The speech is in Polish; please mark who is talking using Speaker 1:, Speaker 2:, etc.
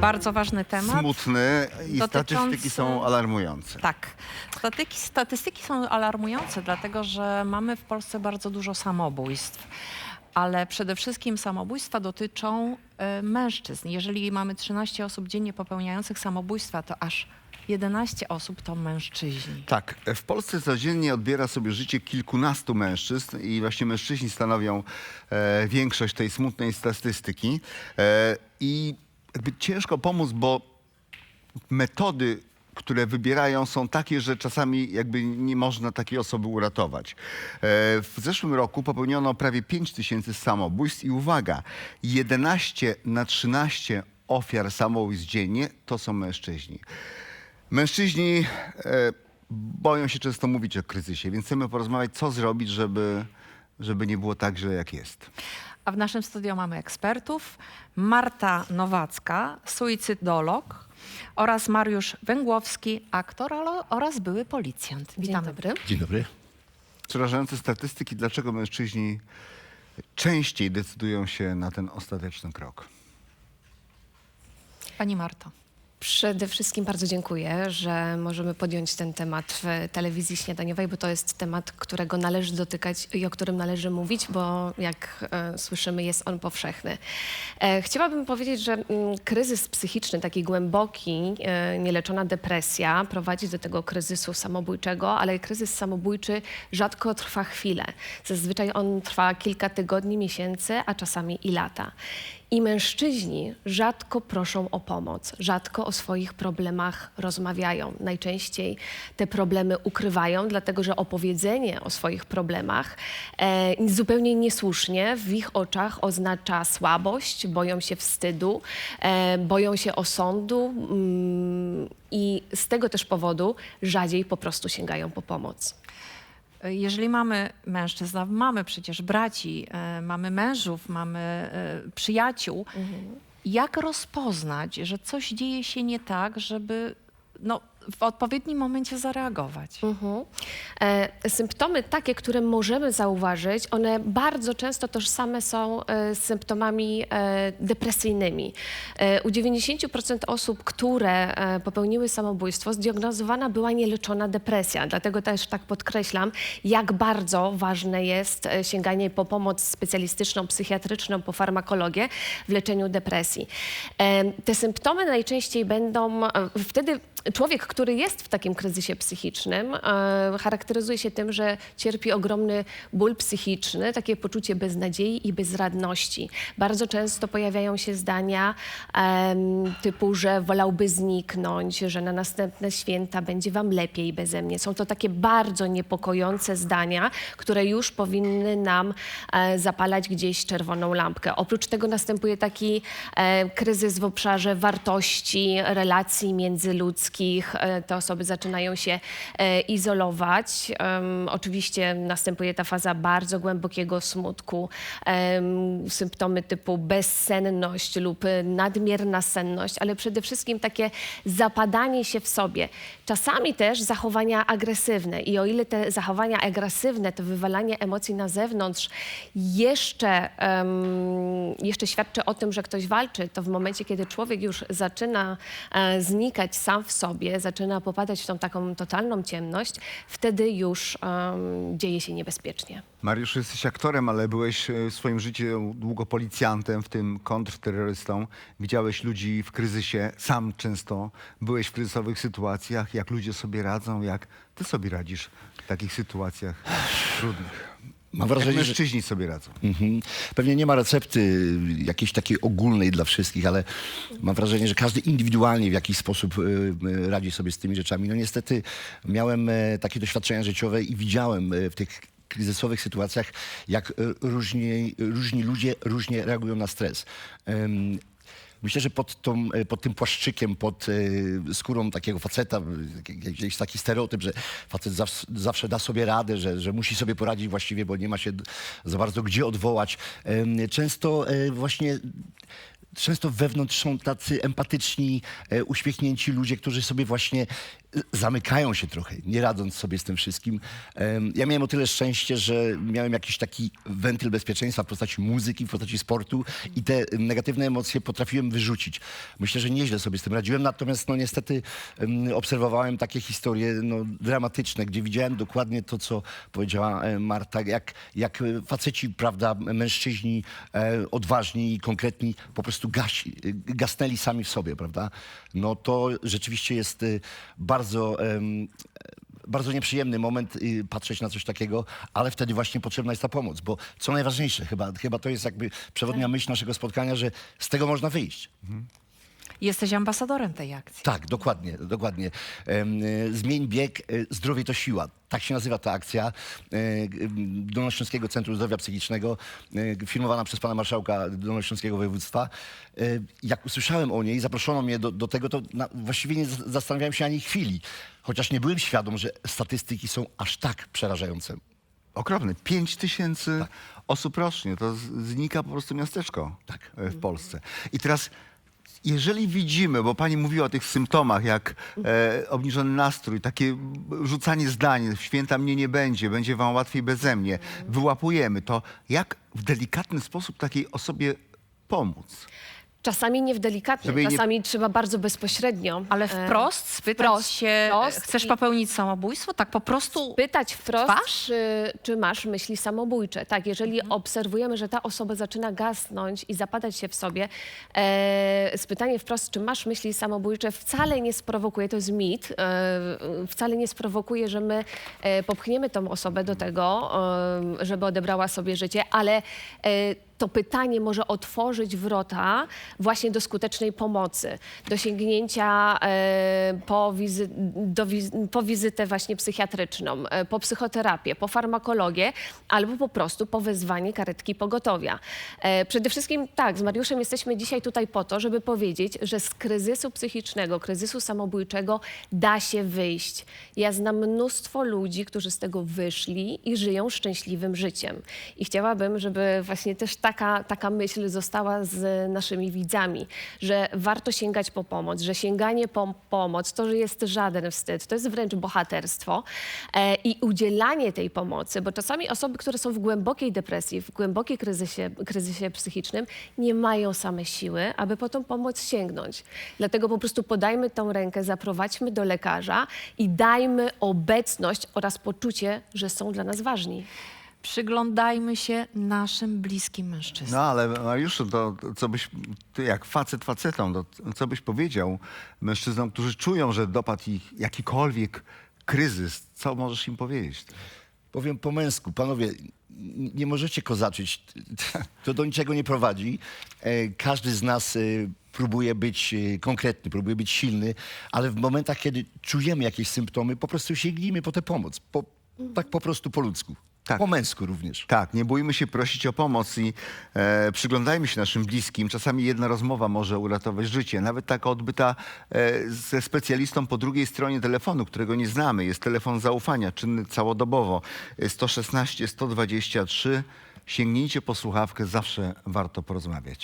Speaker 1: Bardzo ważny temat.
Speaker 2: smutny i
Speaker 1: dotyczący-
Speaker 2: statystyki są alarmujące.
Speaker 1: Tak. Statyki, statystyki są alarmujące, dlatego że mamy w Polsce bardzo dużo samobójstw. Ale przede wszystkim samobójstwa dotyczą e, mężczyzn. Jeżeli mamy 13 osób dziennie popełniających samobójstwa, to aż 11 osób to mężczyźni.
Speaker 2: Tak, w Polsce codziennie odbiera sobie życie kilkunastu mężczyzn i właśnie mężczyźni stanowią e, większość tej smutnej statystyki. E, I ciężko pomóc, bo metody, które wybierają są takie, że czasami jakby nie można takiej osoby uratować. E, w zeszłym roku popełniono prawie 5 tysięcy samobójstw i uwaga, 11 na 13 ofiar samobójstw dziennie to są mężczyźni. Mężczyźni e, boją się często mówić o kryzysie, więc chcemy porozmawiać, co zrobić, żeby, żeby nie było tak źle, jak jest.
Speaker 1: A w naszym studio mamy ekspertów. Marta Nowacka, suicydolog oraz Mariusz Węgłowski, aktor oraz były policjant. Witamy.
Speaker 3: Dzień dobry.
Speaker 4: Dzień dobry.
Speaker 2: Przerażające statystyki, dlaczego mężczyźni częściej decydują się na ten ostateczny krok.
Speaker 1: Pani Marto.
Speaker 3: Przede wszystkim bardzo dziękuję, że możemy podjąć ten temat w telewizji śniadaniowej, bo to jest temat, którego należy dotykać i o którym należy mówić, bo jak e, słyszymy, jest on powszechny. E, chciałabym powiedzieć, że mm, kryzys psychiczny, taki głęboki, e, nieleczona depresja prowadzi do tego kryzysu samobójczego, ale kryzys samobójczy rzadko trwa chwilę. Zazwyczaj on trwa kilka tygodni, miesięcy, a czasami i lata. I mężczyźni rzadko proszą o pomoc, rzadko o swoich problemach rozmawiają. Najczęściej te problemy ukrywają, dlatego że opowiedzenie o swoich problemach e, zupełnie niesłusznie w ich oczach oznacza słabość, boją się wstydu, e, boją się osądu mm, i z tego też powodu rzadziej po prostu sięgają po pomoc.
Speaker 1: Jeżeli mamy mężczyzn, mamy przecież braci, e, mamy mężów, mamy e, przyjaciół, jak rozpoznać, że coś dzieje się nie tak, żeby no, w odpowiednim momencie zareagować?
Speaker 3: Mhm. E, symptomy takie, które możemy zauważyć, one bardzo często tożsame są e, z symptomami e, depresyjnymi. E, u 90% osób, które e, popełniły samobójstwo, zdiagnozowana była nieleczona depresja. Dlatego też tak podkreślam, jak bardzo ważne jest e, sięganie po pomoc specjalistyczną, psychiatryczną, po farmakologię w leczeniu depresji. E, te symptomy najczęściej będą e, wtedy człowiek, który jest w takim kryzysie psychicznym, e, charakteryzuje się tym, że cierpi ogromny ból psychiczny, takie poczucie beznadziei i bezradności. Bardzo często pojawiają się zdania typu, że wolałby zniknąć, że na następne święta będzie wam lepiej beze mnie. Są to takie bardzo niepokojące zdania, które już powinny nam e, zapalać gdzieś czerwoną lampkę. Oprócz tego następuje taki e, kryzys w obszarze wartości, relacji międzyludzkich. E, te osoby zaczynają się e, izolować. Oczywiście następuje ta faza bardzo głębokiego smutku, symptomy typu bezsenność lub nadmierna senność, ale przede wszystkim takie zapadanie się w sobie. Czasami też zachowania agresywne i o ile te zachowania agresywne, to wywalanie emocji na zewnątrz jeszcze, jeszcze świadczy o tym, że ktoś walczy, to w momencie, kiedy człowiek już zaczyna e, znikać sam w sobie, zaczyna popadać w tą taką totalną ciemność, wtedy już em, dzieje się niebezpiecznie.
Speaker 2: Mariusz, jesteś aktorem, ale byłeś e, w swoim życiu długo policjantem, w tym kontrterrorystą. Widziałeś ludzi w kryzysie, sam często byłeś w kryzysowych sytuacjach. Jak ludzie sobie radzą, jak ty sobie radzisz w takich sytuacjach trudnych?
Speaker 4: Mam
Speaker 2: Jak
Speaker 4: wrażenie, że
Speaker 2: mężczyźni sobie radzą.
Speaker 4: Mhm. pewnie nie ma recepty jakiejś takiej ogólnej dla wszystkich, ale mam wrażenie, że każdy indywidualnie w jakiś sposób y, y, radzi sobie z tymi rzeczami. No niestety miałem e, takie doświadczenia życiowe i widziałem e, w tych kryzysowych sytuacjach, jak e, różni, różni ludzie różnie reagują na stres. Myślę, że pod, tą, e, pod tym płaszczykiem, pod e, skórą takiego faceta, e, gdzieś taki stereotyp, że facet zawsze, da sobie radę, że, że musi sobie poradzić właściwie, bo nie ma się za bardzo gdzie odwołać. Często e, właśnie często wewnątrz są tacy empatyczni, e, uśmiechnięci ludzie, którzy sobie właśnie e, zamykają się trochę, nie radząc sobie z tym wszystkim. Ja miałem o tyle szczęście, że miałem jakiś taki wentyl bezpieczeństwa w postaci muzyki, w postaci sportu i te negatywne emocje potrafiłem wyrzucić. Myślę, że nieźle sobie z tym radziłem, natomiast no niestety em, obserwowałem takie historie no, dramatyczne, gdzie widziałem dokładnie to, co powiedziała e, Marta, jak, jak faceci, prawda, mężczyźni odważni i konkretni po prostu gasi, e, gasnęli sami w sobie, prawda? No to rzeczywiście jest e, bardzo... em, bardzo nieprzyjemny moment y, patrzeć na coś takiego, ale wtedy właśnie potrzebna jest ta pomoc, bo co najważniejsze, chyba, chyba to jest jakby przewodnia myśl naszego spotkania, że z tego można wyjść.
Speaker 1: Jesteś ambasadorem tej akcji.
Speaker 4: Tak, dokładnie, dokładnie. Em, y, Zmień bieg, y, zdrowie to siła. Tak się nazywa ta akcja y, Dolnośląskiego Centrum Zdrowia Psychicznego, y, filmowana przez pana marszałka Dolnośląskiego Województwa. Jak usłyszałem o niej, zaproszono mnie do, do tego, to na, właściwie nie z- zastanawiałem się ani chwili, chociaż nie byłem świadom, że statystyki są aż tak przerażające.
Speaker 2: Okropny. 5 tysięcy osób rocznie. To z- znika po prostu miasteczko
Speaker 4: Tak.
Speaker 2: e, w Polsce. I teraz, jeżeli widzimy, bo pani mówiła o tych symptomach, jak e, obniżony nastrój, takie rzucanie zdań, święta mnie nie będzie, będzie wam łatwiej beze mnie, wyłapujemy to, jak w delikatny sposób takiej osobie pomóc?
Speaker 3: Czasami nie w
Speaker 2: Żeby jej nie-
Speaker 3: czasami trzeba bardzo bezpośrednio.
Speaker 1: Ale
Speaker 3: e,
Speaker 1: wprost spytać
Speaker 3: wprost,
Speaker 1: się,
Speaker 3: wprost
Speaker 1: chcesz
Speaker 3: i-
Speaker 1: popełnić samobójstwo? Tak po prostu
Speaker 3: pytać wprost,
Speaker 1: Twarz?
Speaker 3: czy, czy masz myśli samobójcze. Tak, jeżeli
Speaker 1: Mhm.
Speaker 3: obserwujemy, że ta osoba zaczyna gasnąć i zapadać się w sobie, e, spytanie wprost, czy masz myśli samobójcze, wcale nie sprowokuje, to jest mit, e, wcale nie sprowokuje, że my e, popchniemy tą osobę do tego, e, żeby odebrała sobie życie, ale e, to pytanie może otworzyć wrota właśnie do skutecznej pomocy, do sięgnięcia e, po, wizy, do wiz, po wizytę właśnie psychiatryczną, e, po psychoterapię, po farmakologię, albo po prostu po wezwanie karetki pogotowia. E, przede wszystkim tak, z Mariuszem jesteśmy dzisiaj tutaj po to, żeby powiedzieć, że z kryzysu psychicznego, kryzysu samobójczego da się wyjść. Ja znam mnóstwo ludzi, którzy z tego wyszli i żyją szczęśliwym życiem. I chciałabym, żeby właśnie też taka, taka myśl została z naszymi widzami, że warto sięgać po pomoc, że sięganie po pomoc to że jest żaden wstyd, to jest wręcz bohaterstwo e, i udzielanie tej pomocy, bo czasami osoby, które są w głębokiej depresji, w głębokiej kryzysie, kryzysie psychicznym, nie mają same siły, aby po tą pomoc sięgnąć. Dlatego po prostu podajmy tą rękę, zaprowadźmy do lekarza i dajmy obecność oraz poczucie, że są dla nas ważni.
Speaker 1: Przyglądajmy się naszym bliskim mężczyznom.
Speaker 2: No ale Mariuszu, to, to co byś, ty jak facet facetom, to co byś powiedział mężczyznom, którzy czują, że dopadł ich jakikolwiek kryzys, co możesz im powiedzieć?
Speaker 4: Powiem po męsku, panowie, nie możecie kozaczyć, to do niczego nie prowadzi. E, Każdy z nas e, próbuje być e, konkretny, próbuje być silny, ale w momentach, kiedy czujemy jakieś symptomy, po prostu sięgnijmy po tę pomoc. Po, tak po prostu po ludzku.
Speaker 2: Tak.
Speaker 4: Po męsku również.
Speaker 2: Tak, nie bójmy się prosić o pomoc i e, przyglądajmy się naszym bliskim. Czasami jedna rozmowa może uratować życie. Nawet taka odbyta e, ze specjalistą po drugiej stronie telefonu, którego nie znamy. Jest telefon zaufania, czynny całodobowo. E, 116 123. Sięgnijcie po słuchawkę, zawsze warto porozmawiać.